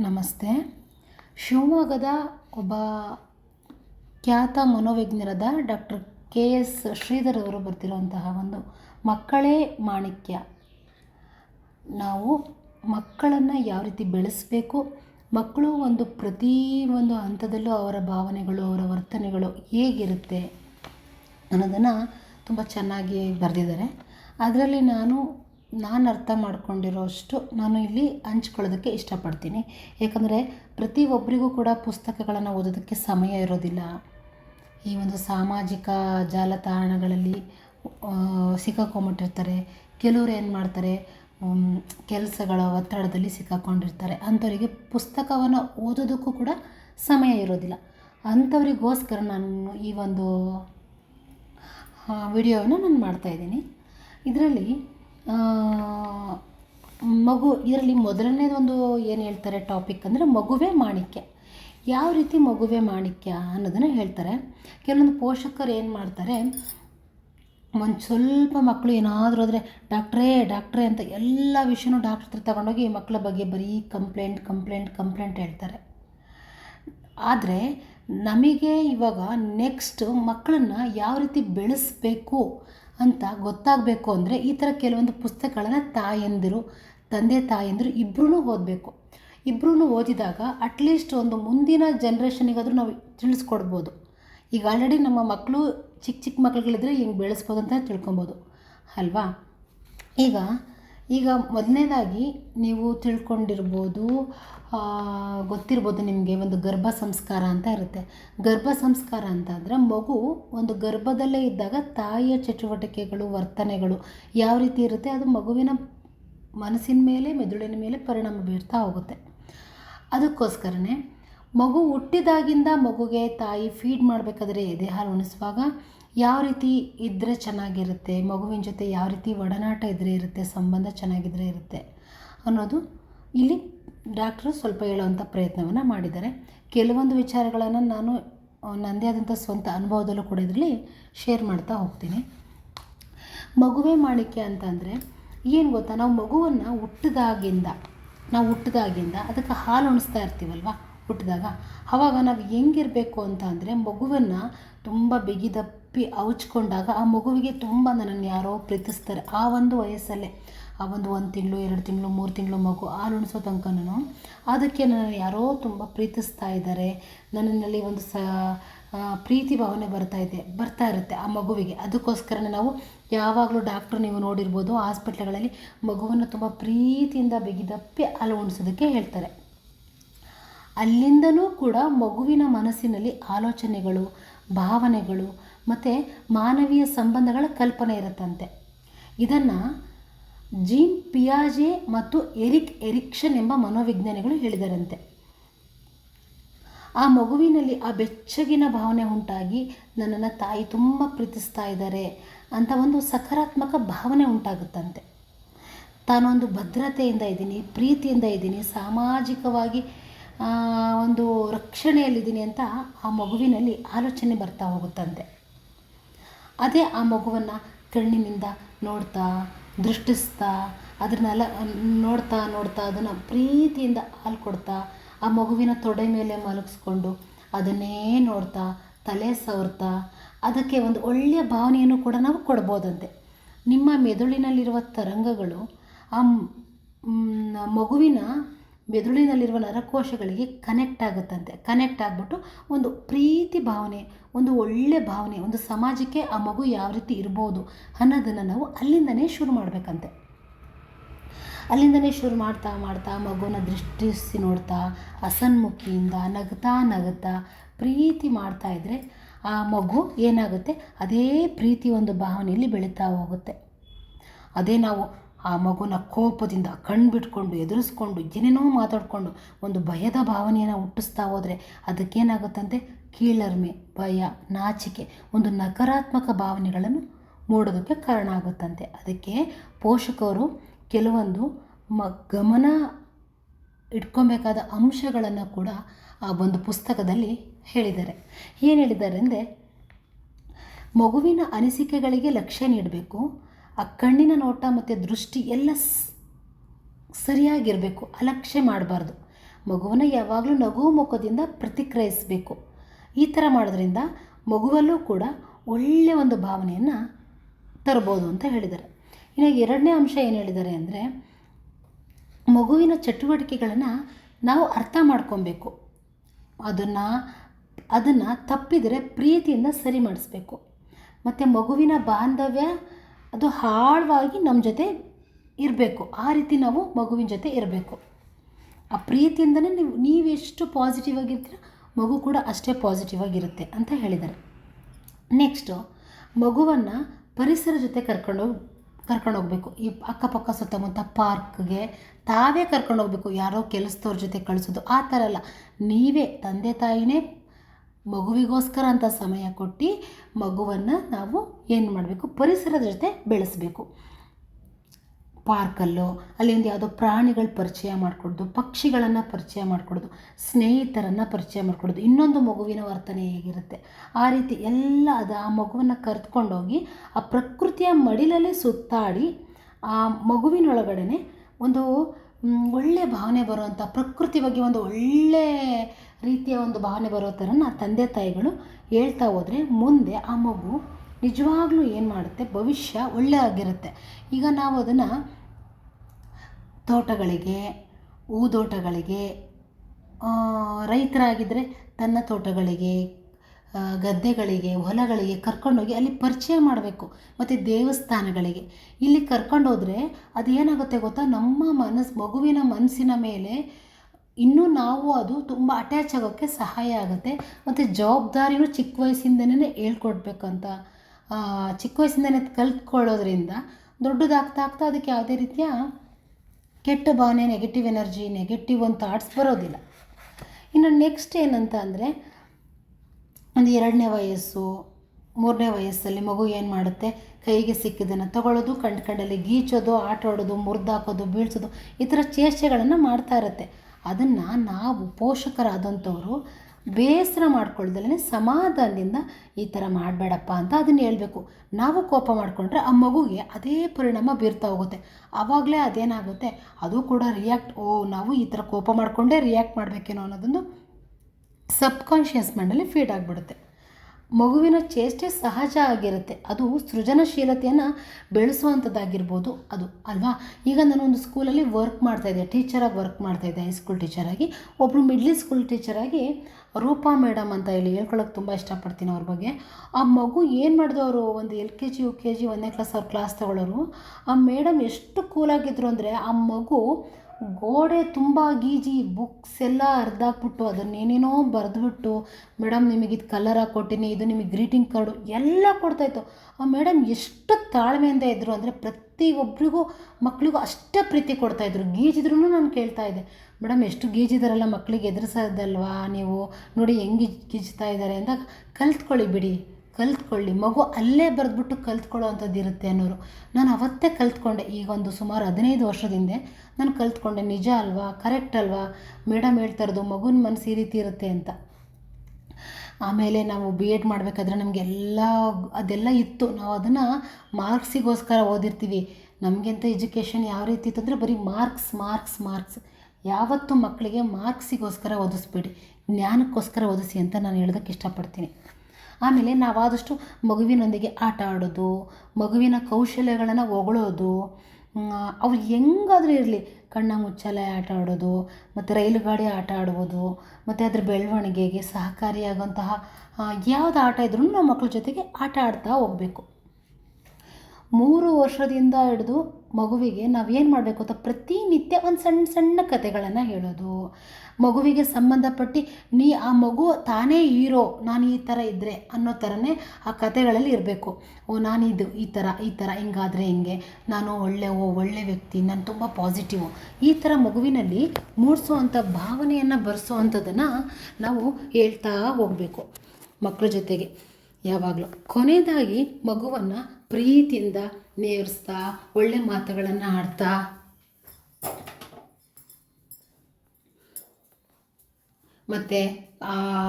ನಮಸ್ತೆ. ಶಿವಮೊಗ್ಗದ ಒಬ್ಬ ಖ್ಯಾತ ಮನೋವಿಜ್ಞರದ ಡಾಕ್ಟರ್ ಕೆ ಎಸ್ ಶ್ರೀಧರ್ ಅವರು ಬರ್ತಿರುವಂತಹ ಒಂದು ಮಕ್ಕಳೇ ಮಾಣಿಕ್ಯ. ನಾವು ಮಕ್ಕಳನ್ನು ಯಾವ ರೀತಿ ಬೆಳೆಸಬೇಕು, ಮಕ್ಕಳು ಒಂದು ಪ್ರತಿ ಒಂದು ಹಂತದಲ್ಲೂ ಅವರ ಭಾವನೆಗಳು, ಅವರ ವರ್ತನೆಗಳು ಹೇಗಿರುತ್ತೆ ಅನ್ನೋದನ್ನು ತುಂಬ ಚೆನ್ನಾಗಿ ಬರೆದಿದ್ದಾರೆ. ಅದರಲ್ಲಿ ನಾನು ನಾನು ಅರ್ಥ ಮಾಡಿಕೊಂಡಿರೋಷ್ಟು ನಾನು ಇಲ್ಲಿ ಹಂಚ್ಕೊಳ್ಳೋದಕ್ಕೆ ಇಷ್ಟಪಡ್ತೀನಿ. ಏಕೆಂದರೆ ಪ್ರತಿಯೊಬ್ಬರಿಗೂ ಕೂಡ ಪುಸ್ತಕಗಳನ್ನು ಓದೋದಕ್ಕೆ ಸಮಯ ಇರೋದಿಲ್ಲ. ಈ ಒಂದು ಸಾಮಾಜಿಕ ಜಾಲತಾಣಗಳಲ್ಲಿ ಸಿಕ್ಕಾಕೊಂಬಿಟ್ಟಿರ್ತಾರೆ. ಕೆಲವ್ರು ಏನು ಮಾಡ್ತಾರೆ ಕೆಲಸಗಳ ಒತ್ತಡದಲ್ಲಿ ಸಿಕ್ಕಾಕೊಂಡಿರ್ತಾರೆ. ಅಂಥವರಿಗೆ ಪುಸ್ತಕವನ್ನು ಓದೋದಕ್ಕೂ ಕೂಡ ಸಮಯ ಇರೋದಿಲ್ಲ. ಅಂಥವರಿಗೋಸ್ಕರ ನಾನು ಈ ಒಂದು ವಿಡಿಯೋವನ್ನು ನಾನು ಮಾಡ್ತಾಯಿದ್ದೀನಿ ಇದರಲ್ಲಿ ಮಗು ಇದರಲ್ಲಿ ಮೊದಲನೇದು ಒಂದು ಏನು ಹೇಳ್ತಾರೆ ಟಾಪಿಕ್ ಅಂದರೆ ಮಗುವೇ ಮಾಣಿಕ್ಯ. ಯಾವ ರೀತಿ ಮಗುವೇ ಮಾಣಿಕ್ಯ ಅನ್ನೋದನ್ನು ಹೇಳ್ತಾರೆ. ಕೆಲವೊಂದು ಪೋಷಕರು ಏನು ಮಾಡ್ತಾರೆ, ಒಂದು ಸ್ವಲ್ಪ ಮಕ್ಕಳು ಏನಾದರೂ ಆದರೆ, ಡಾಕ್ಟ್ರೇ ಡಾಕ್ಟ್ರೇ ಅಂತ ಎಲ್ಲ ವಿಷಯನೂ ಡಾಕ್ಟ್ರ್ ತಗೊಂಡೋಗಿ ಮಕ್ಕಳ ಬಗ್ಗೆ ಬರೀ ಕಂಪ್ಲೇಂಟ್ ಕಂಪ್ಲೇಂಟ್ ಕಂಪ್ಲೇಂಟ್ ಹೇಳ್ತಾರೆ. ಆದರೆ ನಮಗೆ ಇವಾಗ ನೆಕ್ಸ್ಟ್ ಮಕ್ಕಳನ್ನು ಯಾವ ರೀತಿ ಬೆಳೆಸಬೇಕು ಅಂತ ಗೊತ್ತಾಗಬೇಕು ಅಂದರೆ ಈ ಥರ ಕೆಲವೊಂದು ಪುಸ್ತಕಗಳನ್ನು ತಾಯಂದಿರು, ತಂದೆ ತಾಯಂದಿರು ಇಬ್ಬರೂ ಓದಬೇಕು. ಇಬ್ಬರೂ ಓದಿದಾಗ ಅಟ್ಲೀಸ್ಟ್ ಒಂದು ಮುಂದಿನ ಜನ್ರೇಷನಿಗಾದರೂ ನಾವು ತಿಳಿಸ್ಕೊಡ್ಬೋದು. ಈಗ ಆಲ್ರೆಡಿ ನಮ್ಮ ಮಕ್ಕಳು ಚಿಕ್ಕ ಚಿಕ್ಕ ಮಕ್ಕಳುಗಳಿದ್ರೆ ಹಿಂಗೆ ಬೆಳೆಸ್ಬೋದು ಅಂತ ತಿಳ್ಕೊಬೋದು. ಅಲ್ವಾ? ಈಗ ಈಗ ಮೊದಲನೇದಾಗಿ ನೀವು ತಿಳ್ಕೊಂಡಿರ್ಬೋದು ಗೊತ್ತಿರ್ಬೋದು ನಿಮಗೆ ಒಂದು ಗರ್ಭ ಸಂಸ್ಕಾರ ಅಂತ ಇರುತ್ತೆ. ಗರ್ಭ ಸಂಸ್ಕಾರ ಅಂತ ಅಂದರೆ ಮಗು ಒಂದು ಗರ್ಭದಲ್ಲೇ ಇದ್ದಾಗ ತಾಯಿಯ ಚಟುವಟಿಕೆಗಳು, ವರ್ತನೆಗಳು ಯಾವ ರೀತಿ ಇರುತ್ತೆ, ಅದು ಮಗುವಿನ ಮನಸ್ಸಿನ ಮೇಲೆ, ಮೆದುಳಿನ ಮೇಲೆ ಪರಿಣಾಮ ಬೀರ್ತಾ ಹೋಗುತ್ತೆ. ಅದಕ್ಕೋಸ್ಕರನೇ ಮಗು ಹುಟ್ಟಿದಾಗಿಂದ ಮಗುಗೆ ತಾಯಿ ಫೀಡ್ ಮಾಡಬೇಕಾದ್ರೆ ಎದೆ ಹಾಲು ಉಣಿಸುವಾಗ ಯಾವ ರೀತಿ ಇದ್ದರೆ ಚೆನ್ನಾಗಿರುತ್ತೆ, ಮಗುವಿನ ಜೊತೆ ಯಾವ ರೀತಿ ಒಡನಾಟ ಇದ್ದರೆ ಇರುತ್ತೆ, ಸಂಬಂಧ ಚೆನ್ನಾಗಿದ್ದರೆ ಇರುತ್ತೆ ಅನ್ನೋದು ಇಲ್ಲಿ ಡಾಕ್ಟ್ರು ಸ್ವಲ್ಪ ಹೇಳುವಂಥ ಪ್ರಯತ್ನವನ್ನು ಮಾಡಿದ್ದಾರೆ. ಕೆಲವೊಂದು ವಿಚಾರಗಳನ್ನು ನಾನು ನನ್ನದೇ ಆದಂಥ ಸ್ವಂತ ಅನುಭವದಲ್ಲೂ ಕೂಡ ಇದರಲ್ಲಿ ಶೇರ್ ಮಾಡ್ತಾ ಹೋಗ್ತೀನಿ. ಮಗುವೇ ಮಾಡಿಕೆ ಅಂತಂದರೆ ಏನು ಗೊತ್ತಾ? ನಾವು ಮಗುವನ್ನು ಹುಟ್ಟಿದಾಗಿಂದ, ನಾವು ಹುಟ್ಟಿದಾಗಿಂದ ಅದಕ್ಕೆ ಹಾಲು ಉಣಿಸ್ತಾ ಇರ್ತೀವಲ್ವ? ಹುಟ್ಟಿದಾಗ ಆವಾಗ ನಾವು ಹೆಂಗಿರಬೇಕು ಅಂತ ಅಂದರೆ ಮಗುವನ್ನು ತುಂಬ ಬಿಗಿದಪ್ಪಿ ಔಚ್ಕೊಂಡಾಗ ಆ ಮಗುವಿಗೆ ತುಂಬ ನನ್ನನ್ನು ಯಾರೋ ಪ್ರೀತಿಸ್ತಾರೆ. ಆ ಒಂದು ವಯಸ್ಸಲ್ಲೇ, ಆ ಒಂದು ಒಂದು ತಿಂಗಳು, ಎರಡು ತಿಂಗಳು, ಮೂರು ತಿಂಗಳು ಮಗು ಹಾಲು ಉಣಿಸೋ ತನಕನೂ ಅದಕ್ಕೆ ನನ್ನನ್ನು ಯಾರೋ ತುಂಬ ಪ್ರೀತಿಸ್ತಾ ಇದ್ದಾರೆ. ನನ್ನಲ್ಲಿ ಒಂದು ಸ ಪ್ರೀತಿ ಭಾವನೆ ಬರ್ತಾ ಇದೆ, ಬರ್ತಾ ಇರುತ್ತೆ ಆ ಮಗುವಿಗೆ. ಅದಕ್ಕೋಸ್ಕರನೇ ನಾವು ಯಾವಾಗಲೂ ಡಾಕ್ಟ್ರು ನೀವು ನೋಡಿರ್ಬೋದು, ಹಾಸ್ಪಿಟ್ಲ್ಗಳಲ್ಲಿ ಮಗುವನ್ನು ತುಂಬ ಪ್ರೀತಿಯಿಂದ ಬಿಗಿದಪ್ಪಿ ಹಾಲು ಉಣಿಸೋದಕ್ಕೆ ಹೇಳ್ತಾರೆ. ಅಲ್ಲಿಂದನೂ ಕೂಡ ಮಗುವಿನ ಮನಸ್ಸಿನಲ್ಲಿ ಆಲೋಚನೆಗಳು, ಭಾವನೆಗಳು ಮತ್ತು ಮಾನವೀಯ ಸಂಬಂಧಗಳ ಕಲ್ಪನೆ ಇರುತ್ತಂತೆ. ಇದನ್ನು ಜೀನ್ ಪಿಯಾಜೆ ಮತ್ತು ಎರಿಕ್ ಎರಿಕ್ಷನ್ ಎಂಬ ಮನೋವಿಜ್ಞಾನಿಗಳು ಹೇಳಿದರಂತೆ. ಆ ಮಗುವಿನಲ್ಲಿ ಆ ಬೆಚ್ಚಗಿನ ಭಾವನೆ ಉಂಟಾಗಿ ನನ್ನನ್ನು ತಾಯಿ ತುಂಬ ಪ್ರೀತಿಸ್ತಾ ಇದ್ದಾರೆ ಅಂತ ಒಂದು ಸಕಾರಾತ್ಮಕ ಭಾವನೆ ಉಂಟಾಗುತ್ತಂತೆ. ತಾನೊಂದು ಭದ್ರತೆಯಿಂದ ಇದ್ದೀನಿ, ಪ್ರೀತಿಯಿಂದ ಇದ್ದೀನಿ, ಸಾಮಾಜಿಕವಾಗಿ ಒಂದು ರಕ್ಷಣೆಯಲ್ಲಿದ್ದೀನಿ ಅಂತ ಆ ಮಗುವಿನಲ್ಲಿ ಆಲೋಚನೆ ಬರ್ತಾ ಹೋಗುತ್ತಂತೆ. ಅದೇ ಆ ಮಗುವನ್ನು ಕಣ್ಣಿನಿಂದ ನೋಡ್ತಾ, ದೃಷ್ಟಿಸ್ತಾ ಅದನ್ನೆಲ್ಲ ನೋಡ್ತಾ ನೋಡ್ತಾ ಅದನ್ನು ಪ್ರೀತಿಯಿಂದ ಹಾಲು ಕೊಡ್ತಾ, ಆ ಮಗುವಿನ ತೊಡೆ ಮೇಲೆ ಮಲಗಿಸ್ಕೊಂಡು ಅದನ್ನೇ ನೋಡ್ತಾ, ತಲೆ ಸವರ್ತಾ, ಅದಕ್ಕೆ ಒಂದು ಒಳ್ಳೆಯ ಭಾವನೆಯನ್ನು ಕೂಡ ನಾವು ಕೊಡ್ಬೋದಂತೆ. ನಿಮ್ಮ ಮೆದುಳಿನಲ್ಲಿರುವ ತರಂಗಗಳು, ಆ ಮಗುವಿನ ಮೆದುಳಿನಲ್ಲಿರುವ ನರಕೋಶಗಳಿಗೆ ಕನೆಕ್ಟ್ ಆಗುತ್ತಂತೆ. ಕನೆಕ್ಟ್ ಆಗಿಬಿಟ್ಟು ಒಂದು ಪ್ರೀತಿ ಭಾವನೆ, ಒಂದು ಒಳ್ಳೆ ಭಾವನೆ, ಒಂದು ಸಮಾಜಕ್ಕೆ ಆ ಮಗು ಯಾವ ರೀತಿ ಇರ್ಬೋದು ಅನ್ನೋದನ್ನು ನಾವು ಅಲ್ಲಿಂದನೇ ಶುರು ಮಾಡಬೇಕಂತೆ. ಅಲ್ಲಿಂದನೇ ಶುರು ಮಾಡ್ತಾ ಮಾಡ್ತಾ ಮಗುನ ದೃಷ್ಟಿಸಿ ನೋಡ್ತಾ, ಅಸನ್ಮುಖಿಯಿಂದ ನಗ್ತಾ ನಗುತ್ತಾ ಪ್ರೀತಿ ಮಾಡ್ತಾ ಇದ್ದರೆ ಆ ಮಗು ಏನಾಗುತ್ತೆ? ಅದೇ ಪ್ರೀತಿ ಒಂದು ಭಾವನೆಯಲ್ಲಿ ಬೆಳೀತಾ ಹೋಗುತ್ತೆ. ಅದೇ ನಾವು ಆ ಮಗುನ ಕೋಪದಿಂದ ಕಣ್ಬಿಟ್ಕೊಂಡು, ಎದುರಿಸ್ಕೊಂಡು, ಏನೇನೋ ಮಾತಾಡಿಕೊಂಡು ಒಂದು ಭಯದ ಭಾವನೆಯನ್ನು ಹುಟ್ಟಿಸ್ತಾ ಹೋದರೆ ಅದಕ್ಕೇನಾಗುತ್ತಂತೆ? ಕೀಳರ್ಮೆ, ಭಯ, ನಾಚಿಕೆ, ಒಂದು ನಕಾರಾತ್ಮಕ ಭಾವನೆಗಳನ್ನು ಮೂಡೋದಕ್ಕೆ ಕಾರಣ ಆಗುತ್ತಂತೆ. ಅದಕ್ಕೆ ಪೋಷಕರು ಕೆಲವೊಂದು ಮ, ಗಮನ ಇಟ್ಕೊಬೇಕಾದ ಅಂಶಗಳನ್ನು ಕೂಡ ಆ ಒಂದು ಪುಸ್ತಕದಲ್ಲಿ ಹೇಳಿದ್ದಾರೆ. ಏನು ಹೇಳಿದ್ದಾರೆ ಅಂದರೆ, ಮಗುವಿನ ಅನಿಸಿಕೆಗಳಿಗೆ ಲಕ್ಷ್ಯ ನೀಡಬೇಕು ಆ ಕಣ್ಣಿನ ನೋಟ ಮತ್ತು ದೃಷ್ಟಿ ಎಲ್ಲ ಸರಿಯಾಗಿರಬೇಕು, ಅಲಕ್ಷ್ಯ ಮಾಡಬಾರ್ದು. ಮಗುವನ್ನು ಯಾವಾಗಲೂ ನಗು ಮುಖದಿಂದ ಪ್ರತಿಕ್ರಿಯಿಸಬೇಕು. ಈ ಥರ ಮಾಡೋದ್ರಿಂದ ಮಗುವಲ್ಲೂ ಕೂಡ ಒಳ್ಳೆಯ ಒಂದು ಭಾವನೆಯನ್ನು ತರ್ಬೋದು ಅಂತ ಹೇಳಿದ್ದಾರೆ. ಇನ್ನು ಎರಡನೇ ಅಂಶ ಏನು ಹೇಳಿದ್ದಾರೆ ಅಂದರೆ, ಮಗುವಿನ ಚಟುವಟಿಕೆಗಳನ್ನು ನಾವು ಅರ್ಥ ಮಾಡ್ಕೊಬೇಕು. ಅದನ್ನು ಅದನ್ನು ತಪ್ಪಿದರೆ ಪ್ರೀತಿಯಿಂದ ಸರಿ ಮಾಡಿಸ್ಬೇಕು. ಮತ್ತು ಮಗುವಿನ ಬಾಂಧವ್ಯ ಅದು ಆಳವಾಗಿ ನಮ್ಮ ಜೊತೆ ಇರಬೇಕು. ಆ ರೀತಿ ನಾವು ಮಗುವಿನ ಜೊತೆ ಇರಬೇಕು. ಆ ಪ್ರೀತಿಯಿಂದನೇ ನೀವು ನೀವೆಷ್ಟು ಪಾಸಿಟಿವ್ ಆಗಿರ್ತೀರ, ಮಗು ಕೂಡ ಅಷ್ಟೇ ಪಾಸಿಟಿವ್ ಆಗಿರುತ್ತೆ ಅಂತ ಹೇಳಿದ್ದಾರೆ ನೆಕ್ಸ್ಟು ಮಗುವನ್ನು ಪರಿಸರ ಜೊತೆ ಕರ್ಕೊಂಡು ಕರ್ಕೊಂಡೋಗ್ಬೇಕು ಈ ಅಕ್ಕಪಕ್ಕ ಸುತ್ತಮುತ್ತ ಪಾರ್ಕ್ಗೆ ತಾವೇ ಕರ್ಕೊಂಡೋಗ್ಬೇಕು ಯಾರೋ ಕೆಲಸದವ್ರ ಜೊತೆ ಕಳಿಸೋದು, ಆ ಥರ ಅಲ್ಲ. ನೀವೇ, ತಂದೆ ತಾಯಿನೇ ಮಗುವಿಗೋಸ್ಕರ ಅಂತ ಸಮಯ ಕೊಟ್ಟು ಮಗುವನ್ನು ನಾವು ಏನು ಮಾಡಬೇಕು? ಪರಿಸರದ ಜೊತೆ ಬೆಳೆಸಬೇಕು. ಪಾರ್ಕಲ್ಲೋ ಅಲ್ಲಿಂದ ಯಾವುದೋ ಪ್ರಾಣಿಗಳ ಪರಿಚಯ ಮಾಡಿಕೊಡೋದು, ಪಕ್ಷಿಗಳನ್ನು ಪರಿಚಯ ಮಾಡಿಕೊಡೋದು, ಸ್ನೇಹಿತರನ್ನು ಪರಿಚಯ ಮಾಡಿಕೊಡೋದು, ಇನ್ನೊಂದು ಮಗುವಿನ ವರ್ತನೆ ಹೇಗಿರುತ್ತೆ? ಆ ರೀತಿ ಎಲ್ಲ ಅದು, ಆ ಮಗುವನ್ನು ಕರೆದುಕೊಂಡೋಗಿ ಆ ಪ್ರಕೃತಿಯ ಮಡಿಲಲ್ಲೇ ಸುತ್ತಾಡಿ ಆ ಮಗುವಿನೊಳಗಡೆ ಒಂದು ಒಳ್ಳೆಯ ಭಾವನೆ ಬರುವಂಥ ಪ್ರಕೃತಿ ಬಗ್ಗೆ ಒಂದು ಒಳ್ಳೆ ರೀತಿಯ ಒಂದು ಭಾವನೆ ಬರೋ ಥರನ ತಂದೆ ತಾಯಿಗಳು ಹೇಳ್ತಾ ಹೋದರೆ ಮುಂದೆ ಆ ಮಗು ನಿಜವಾಗ್ಲೂ ಏನು ಮಾಡುತ್ತೆ? ಭವಿಷ್ಯ ಒಳ್ಳೆ ಆಗಿರುತ್ತೆ ಈಗ ನಾವು ಅದನ್ನು ತೋಟಗಳಿಗೆ, ಹೂದೋಟಗಳಿಗೆ ರೈತರಾಗಿದ್ದರೆ ತನ್ನ ತೋಟಗಳಿಗೆ ಗದ್ದೆಗಳಿಗೆ, ಹೊಲಗಳಿಗೆ ಕರ್ಕೊಂಡೋಗಿ ಅಲ್ಲಿ ಪರಿಚಯ ಮಾಡಬೇಕು, ಮತ್ತು ದೇವಸ್ಥಾನಗಳಿಗೆ. ಇಲ್ಲಿ ಕರ್ಕೊಂಡೋದ್ರೆ ಅದು ಏನಾಗುತ್ತೆ ಗೊತ್ತಾ? ನಮ್ಮ ಮನಸ್ಸು ಮಗುವಿನ ಮನಸ್ಸಿನ ಮೇಲೆ ಇನ್ನೂ ನಾವು ಅದು ತುಂಬ ಅಟ್ಯಾಚ್ ಆಗೋಕ್ಕೆ ಸಹಾಯ ಆಗುತ್ತೆ. ಮತ್ತು ಜವಾಬ್ದಾರಿನೂ ಚಿಕ್ಕ ವಯಸ್ಸಿಂದನೇ ಹೇಳ್ಕೊಡ್ಬೇಕಂತ ಚಿಕ್ಕ ವಯಸ್ಸಿಂದನೇ ಕಲ್ತ್ಕೊಳ್ಳೋದ್ರಿಂದ ದೊಡ್ಡದಾಗ್ತಾ ಆಗ್ತಾ ಅದಕ್ಕೆ ಯಾವುದೇ ರೀತಿಯ ಕೆಟ್ಟ ಭಾವನೆ ನೆಗೆಟಿವ್ ಎನರ್ಜಿ ನೆಗೆಟಿವ್ ಒಂದು ಥಾಟ್ಸ್ ಬರೋದಿಲ್ಲ. ಇನ್ನು ನೆಕ್ಸ್ಟ್ ಏನಂತ ಅಂದರೆ ಒಂದು ಎರಡನೇ ವಯಸ್ಸು, ಮೂರನೇ ವಯಸ್ಸಲ್ಲಿ ಮಗು ಏನು ಮಾಡುತ್ತೆ? ಕೈಗೆ ಸಿಕ್ಕಿದ್ದನ್ನು ತಗೊಳ್ಳೋದು, ಕಂಡು ಕಂಡಲ್ಲಿ ಗೀಚೋದು, ಆಟ ಆಡೋದು, ಮುರಿದಾಕೋದು, ಬೀಳ್ಸೋದು, ಈ ಥರ ಚೇಷ್ಟೆಗಳನ್ನು ಮಾಡ್ತಾ ಇರುತ್ತೆ. ಅದನ್ನು ನಾವು ಪೋಷಕರಾದಂಥವರು ಬೇಸರ ಮಾಡ್ಕೊಳ್ದಲೇ ಸಮಾಧಾನದಿಂದ ಈ ಥರ ಮಾಡಬೇಡಪ್ಪ ಅಂತ ಅದನ್ನು ಹೇಳಬೇಕು. ನಾವು ಕೋಪ ಮಾಡಿಕೊಂಡ್ರೆ ಆ ಮಗುಗೆ ಅದೇ ಪರಿಣಾಮ ಬೀರ್ತಾ ಹೋಗುತ್ತೆ. ಆವಾಗಲೇ ಅದೇನಾಗುತ್ತೆ? ಅದು ಕೂಡ ರಿಯಾಕ್ಟ್, ಓ, ನಾವು ಈ ಥರ ಕೋಪ ಮಾಡಿಕೊಂಡೇ ರಿಯಾಕ್ಟ್ ಮಾಡಬೇಕೇನೋ ಅನ್ನೋದೊಂದು ಸಬ್ಕಾನ್ಷಿಯಸ್ ಮೈಂಡಲ್ಲಿ ಫೀಡ್ ಆಗಿಬಿಡುತ್ತೆ. ಮಗುವಿನ ಚೇಷ್ಟೆ ಸಹಜ ಆಗಿರುತ್ತೆ. ಅದು ಸೃಜನಶೀಲತೆಯನ್ನು ಬೆಳೆಸುವಂಥದ್ದಾಗಿರ್ಬೋದು. ಅದು ಅಲ್ವಾ? ಈಗ ನಾನು ಒಂದು ಸ್ಕೂಲಲ್ಲಿ ವರ್ಕ್ ಮಾಡ್ತಾಯಿದ್ದೆ ಟೀಚರಾಗಿ ವರ್ಕ್ ಮಾಡ್ತಾಯಿದ್ದೆ ಹೈಸ್ಕೂಲ್ ಟೀಚರಾಗಿ ಒಬ್ಬರು ಮಿಡ್ಲ್ ಸ್ಕೂಲ್ ಟೀಚರಾಗಿ ರೂಪಾ ಮೇಡಮ್ ಅಂತ ಹೇಳಿ ಹೇಳ್ಕೊಳ್ಳೋಕೆ ತುಂಬ ಇಷ್ಟಪಡ್ತೀನಿ ಅವ್ರ ಬಗ್ಗೆ. ಆ ಮಗು ಏನು ಮಾಡಿದ್ರು ಅವರು? ಒಂದು L K G, U K G, ಒಂದನೇ ಕ್ಲಾಸ್ ಅವ್ರು ಕ್ಲಾಸ್ ತಗೊಳ್ಳೋರು ಆ ಮೇಡಮ್ ಎಷ್ಟು ಕೂಲಾಗಿದ್ರು ಅಂದರೆ ಆ ಮಗು ಗೋಡೆ ತುಂಬ ಗೀಜಿ ಬುಕ್ಸ್ ಎಲ್ಲ ಹರಿದಾಕ್ಬಿಟ್ಟು ಅದನ್ನೇನೇನೋ ಬರೆದ್ಬಿಟ್ಟು, ಮೇಡಮ್, ನಿಮಗೆ ಇದು ಕಲರ್ ಹಾಕ್ಕೊಟ್ಟಿನಿ ಇದು ನಿಮಗೆ ಗ್ರೀಟಿಂಗ್ ಕಾರ್ಡು ಎಲ್ಲ ಕೊಡ್ತಾಯಿತ್ತು ಆ ಮೇಡಮ್ ಎಷ್ಟು ತಾಳ್ಮೆಯಿಂದ ಇದ್ದರು ಅಂದರೆ ಪ್ರತಿಯೊಬ್ಬರಿಗೂ ಮಕ್ಕಳಿಗೂ ಅಷ್ಟೇ ಪ್ರೀತಿ ಕೊಡ್ತಾಯಿದ್ರು ಗೀಜಿದ್ರೂ ನಾನು ಕೇಳ್ತಾ ಇದ್ದೆ ಮೇಡಮ್ ಎಷ್ಟು ಗೀಜಿದಾರಲ್ಲ ಮಕ್ಕಳಿಗೆ ಎದುರಿಸೋದಲ್ವಾ ನೀವು? ನೋಡಿ ಹೆಂಗೆ ಗೀಜ್ತಾ ಇದ್ದಾರೆ ಅಂತ ಕಲ್ತ್ಕೊಳ್ಳಿ ಬಿಡಿ ಕಲ್ತ್ಕೊಳ್ಳಿ. ಮಗು ಅಲ್ಲೇ ಬರೆದ್ಬಿಟ್ಟು ಕಲ್ತ್ಕೊಳ್ಳೋ ಅಂಥದ್ದು ಇರುತ್ತೆ ಅನ್ನೋರು. ನಾನು ಅವತ್ತೇ ಕಲ್ತ್ಕೊಂಡೆ. ಈಗ ಒಂದು ಸುಮಾರು ಹದಿನೈದು ವರ್ಷದ ಹಿಂದೆ ನಾನು ಕಲ್ತ್ಕೊಂಡೆ. ನಿಜ ಅಲ್ವಾ? ಕರೆಕ್ಟ್ ಅಲ್ವಾ? ಮೇಡಮ್ ಹೇಳ್ತಾ ಇರೋದು ಮಗುನ ಮನಸ್ಸು ಈ ರೀತಿ ಇರುತ್ತೆ ಅಂತ. ಆಮೇಲೆ ನಾವು ಬಿ ಎಡ್ ಮಾಡಬೇಕಾದ್ರೆ ನಮಗೆಲ್ಲ ಅದೆಲ್ಲ ಇತ್ತು. ನಾವು ಅದನ್ನು ಮಾರ್ಕ್ಸಿಗೋಸ್ಕರ ಓದಿರ್ತೀವಿ. ನಮಗೆಂತ ಎಜುಕೇಷನ್ ಯಾವ ರೀತಿ ಇತ್ತು ಅಂದರೆ ಬರೀ ಮಾರ್ಕ್ಸ್ ಮಾರ್ಕ್ಸ್ ಮಾರ್ಕ್ಸ್. ಯಾವತ್ತೂ ಮಕ್ಕಳಿಗೆ ಮಾರ್ಕ್ಸಿಗೋಸ್ಕರ ಓದಿಸ್ಬೇಡಿ. ಜ್ಞಾನಕ್ಕೋಸ್ಕರ ಓದಿಸಿ ಅಂತ ನಾನು ಹೇಳೋದಕ್ಕೆ ಇಷ್ಟಪಡ್ತೀನಿ. ಆಮೇಲೆ ನಾವಾದಷ್ಟು ಮಗುವಿನೊಂದಿಗೆ ಆಟ ಆಡೋದು, ಮಗುವಿನ ಕೌಶಲ್ಯಗಳನ್ನು ಹೊಗಳೋದು ಅವ್ರು ಹೆಂಗಾದರೂ ಇರಲಿ, ಕಣ್ಣ ಮುಚ್ಚಾಲೆ ಆಟ ಆಡೋದು, ಮತ್ತು ರೈಲು ಗಾಡಿ ಆಟ ಆಡ್ಬೋದು, ಮತ್ತು ಅದ್ರ ಬೆಳವಣಿಗೆಗೆ ಸಹಕಾರಿಯಾಗುವಂತಹ ಯಾವುದು ಆಟ ಇದ್ರೂ ನಾವು ಮಕ್ಕಳ ಜೊತೆಗೆ ಆಟ ಆಡ್ತಾ ಹೋಗಬೇಕು. ಮೂರು ವರ್ಷದಿಂದ ಹಿಡಿದು ಮಗುವಿಗೆ ನಾವೇನು ಮಾಡಬೇಕು ಅಂತ ಪ್ರತಿನಿತ್ಯ ಒಂದು ಸಣ್ಣ ಸಣ್ಣ ಕತೆಗಳನ್ನು ಹೇಳೋದು. ಮಗುವಿಗೆ ಸಂಬಂಧಪಟ್ಟು ನೀ ಆ ಮಗು ತಾನೇ ಹೀರೋ, ನಾನು ಈ ಥರ ಇದ್ದರೆ ಅನ್ನೋ ಥರನೇ ಆ ಕತೆಗಳಲ್ಲಿ ಇರಬೇಕು. ಓ ನಾನಿದು ಈ ಥರ ಈ ಥರ ಹಿಂಗಾದರೆ ಹಿಂಗೆ. ನಾನು ಒಳ್ಳೆ, ಓ, ಒಳ್ಳೆ ವ್ಯಕ್ತಿ, ನಾನು ತುಂಬ ಪಾಸಿಟಿವ್ ಈ ಥರ ಮಗುವಿನಲ್ಲಿ ಮೂಡಿಸುವಂಥ ಭಾವನೆಯನ್ನು ಬರೆಸುವಂಥದ್ದನ್ನು ನಾವು ಹೇಳ್ತಾ ಹೋಗಬೇಕು ಮಕ್ಕಳ ಜೊತೆಗೆ. ಯಾವಾಗಲೂ ಕೊನೆಯದಾಗಿ ಮಗುವನ್ನು ಪ್ರೀತಿಯಿಂದ ನೇವರಿಸ್ತಾ ಒಳ್ಳೆ ಮಾತುಗಳನ್ನು ಆಡ್ತಾ. ಮತ್ತು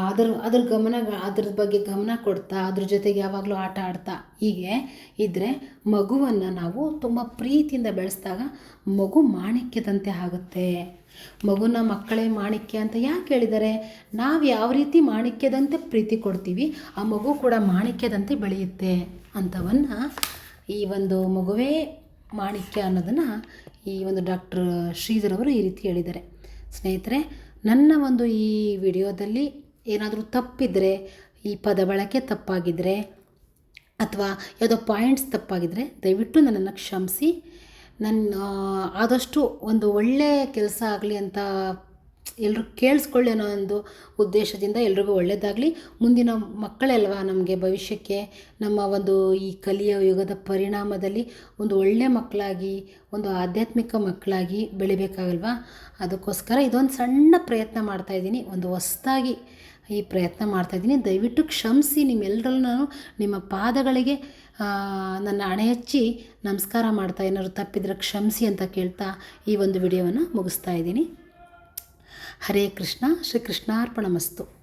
ಅದ್ರ ಅದ್ರ ಗಮನ, ಅದ್ರ ಬಗ್ಗೆ ಗಮನ ಕೊಡ್ತಾ, ಅದ್ರ ಜೊತೆಗೆ ಯಾವಾಗಲೂ ಆಟ ಆಡ್ತಾ. ಹೀಗೆ ಇದ್ದರೆ ಮಗುವನ್ನು ನಾವು ತುಂಬ ಪ್ರೀತಿಯಿಂದ ಬೆಳೆಸಿದಾಗ ಮಗು ಮಾಣಿಕ್ಯದಂತೆ ಆಗುತ್ತೆ. ಮಗುನ ಮಕ್ಕಳೇ ಮಾಣಿಕ್ಯ ಅಂತ ಯಾಕೆ ಹೇಳಿದ್ದಾರೆ ನಾವು ಯಾವ ರೀತಿ ಮಾಣಿಕ್ಯದಂತೆ ಪ್ರೀತಿ ಕೊಡ್ತೀವಿ, ಆ ಮಗು ಕೂಡ ಮಾಣಿಕ್ಯದಂತೆ ಬೆಳೆಯುತ್ತೆ ಅಂಥವನ್ನು ಈ ಒಂದು ಮಗುವೇ ಮಾಣಿಕ್ಯ ಅನ್ನೋದನ್ನು ಈ ಒಂದು ಡಾಕ್ಟರ್ ಶ್ರೀಧರ್ ಅವರು ಈ ರೀತಿ ಹೇಳಿದ್ದಾರೆ. ಸ್ನೇಹಿತರೆ, ನನ್ನ ಒಂದು ಈ ವಿಡಿಯೋದಲ್ಲಿ ಏನಾದರೂ ತಪ್ಪಿದರೆ, ಈ ಪದ ಬಳಕೆ ತಪ್ಪಾಗಿದ್ದರೆ ಅಥವಾ ಯಾವುದೋ ಪಾಯಿಂಟ್ಸ್ ತಪ್ಪಾಗಿದ್ದರೆ ದಯವಿಟ್ಟು ನನ್ನನ್ನು ಕ್ಷಮಿಸಿ. ನನ್ನ ಆದಷ್ಟು ಒಂದು ಒಳ್ಳೆಯ ಕೆಲಸ ಆಗಲಿ ಅಂತ ಎಲ್ಲರೂ ಕೇಳಿಸ್ಕೊಳ್ಳಿ ಅನ್ನೋ ಒಂದು ಉದ್ದೇಶದಿಂದ ಎಲ್ರಿಗೂ ಒಳ್ಳೆಯದಾಗಲಿ ಮುಂದಿನ ಮಕ್ಕಳೆಲ್ವಾ ನಮಗೆ ಭವಿಷ್ಯಕ್ಕೆ? ನಮ್ಮ ಒಂದು ಈ ಕಲಿಯ ಯುಗದ ಪರಿಣಾಮದಲ್ಲಿ ಒಂದು ಒಳ್ಳೆಯ ಮಕ್ಕಳಾಗಿ, ಒಂದು ಆಧ್ಯಾತ್ಮಿಕ ಮಕ್ಕಳಾಗಿ ಬೆಳಿಬೇಕಾಗಲ್ವಾ? ಅದಕ್ಕೋಸ್ಕರ ಇದೊಂದು ಸಣ್ಣ ಪ್ರಯತ್ನ ಮಾಡ್ತಾಯಿದ್ದೀನಿ ಒಂದು ಹೊಸ್ದಾಗಿ ಈ ಪ್ರಯತ್ನ ಮಾಡ್ತಾಯಿದ್ದೀನಿ ದಯವಿಟ್ಟು ಕ್ಷಮಿಸಿ ನಿಮ್ಮೆಲ್ಲರಲ್ಲೂ ನಾನು ನಿಮ್ಮ ಪಾದಗಳಿಗೆ ನನ್ನ ಹಣೆ ಹಚ್ಚಿ ನಮಸ್ಕಾರ ಮಾಡ್ತಾ ಏನಾದ್ರು ತಪ್ಪಿದ್ರೆ ಕ್ಷಮಿಸಿ ಅಂತ ಕೇಳ್ತಾ ಈ ಒಂದು ವಿಡಿಯೋವನ್ನು ಮುಗಿಸ್ತಾ ಇದ್ದೀನಿ. ಹರೇ ಕೃಷ್ಣ ಶ್ರೀ ಕೃಷ್ಣಾರ್ಪಣ ಮಸ್ತು